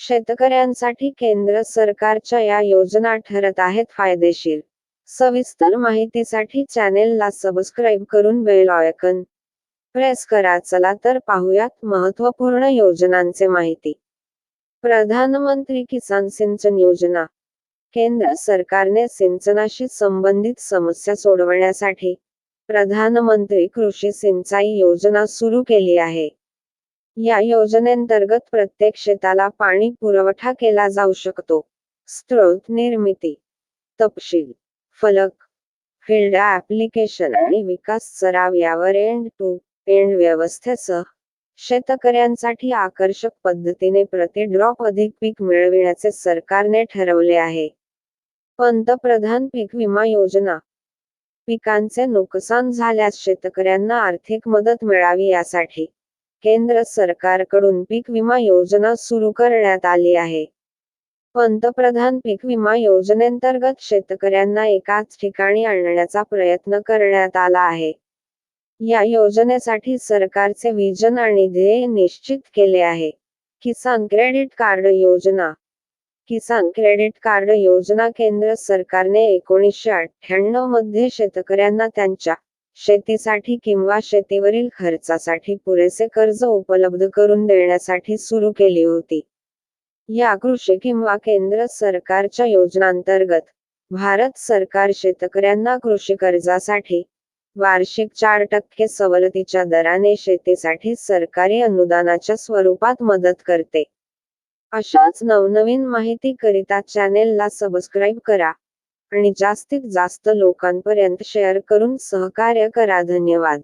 शेतकऱ्यांसाठी केंद्र सरकारच्या या योजना ठरत आहेत फायदेशीर. सविस्तर माहितीसाठी चॅनेलला सबस्क्राईब करून बेल ऑयकन प्रेस करा. चला तर पाहूयात महत्त्वपूर्ण योजनांचे माहिती. प्रधानमंत्री किसान सिंचन योजना. केंद्र सरकारने सिंचनाशी संबंधित समस्या सोडवण्यासाठी प्रधानमंत्री कृषी सिंचाई योजना सुरू केली आहे. या योजनेंतर्गत प्रत्येक शेताला पाणी पुरवठा केला जाऊ शकतो. स्त्रोत निर्मिती. तपशील. फलक. फील्ड ऍप्लिकेशन आणि विकास सराव यावर एंड टू एंड व्यवस्थेसह शेतकऱ्यांसाठी आकर्षक पद्धतीने प्रति ड्रॉप अधिक पीक मिळविण्याचे सरकारने ठरवले आहे. पंतप्रधान पीक विमा योजना. पिकांचे नुकसान झाल्यास शेतकऱ्यांना आर्थिक मदत मिळावी यासाठी केंद्र सरकारकडून पीक विमा योजना सुरू करण्यात आली आहे. पंतप्रधान पीक विमा योजनेंतर्गत शेतकऱ्यांना एकाच ठिकाणी आणण्याचा प्रयत्न करण्यात आला आहे. या योजनेसाठी सरकारचे विजन आणि ध्येय निश्चित केले आहे. किसान क्रेडिट कार्ड योजना. किसान क्रेडिट कार्ड योजना केंद्र सरकारने एकोणीसशे अठ्ठ्याण्णवमध्ये शेतकऱ्यांना त्यांच्या शेतीसाठी किंवा शेतीवरील खर्चासाठी पुरेसे कर्ज उपलब्ध करून देण्यासाठी सुरू केली होती. या कृषी किंवा केंद्र सरकारच्या योजनांतर्गत भारत सरकार शेतकऱ्यांना कृषी कर्जासाठी वार्षिक चार टक्के सवलतीच्या दराने शेतीसाठी सरकारी अनुदानाच्या स्वरूपात मदत करते. अशाच नवनवीन माहिती करिता चॅनेलला सबस्क्राईब करा. आणि जास्तीत जास्त लोकांपर्यंत शेअर करून सहकार्य करा. धन्यवाद.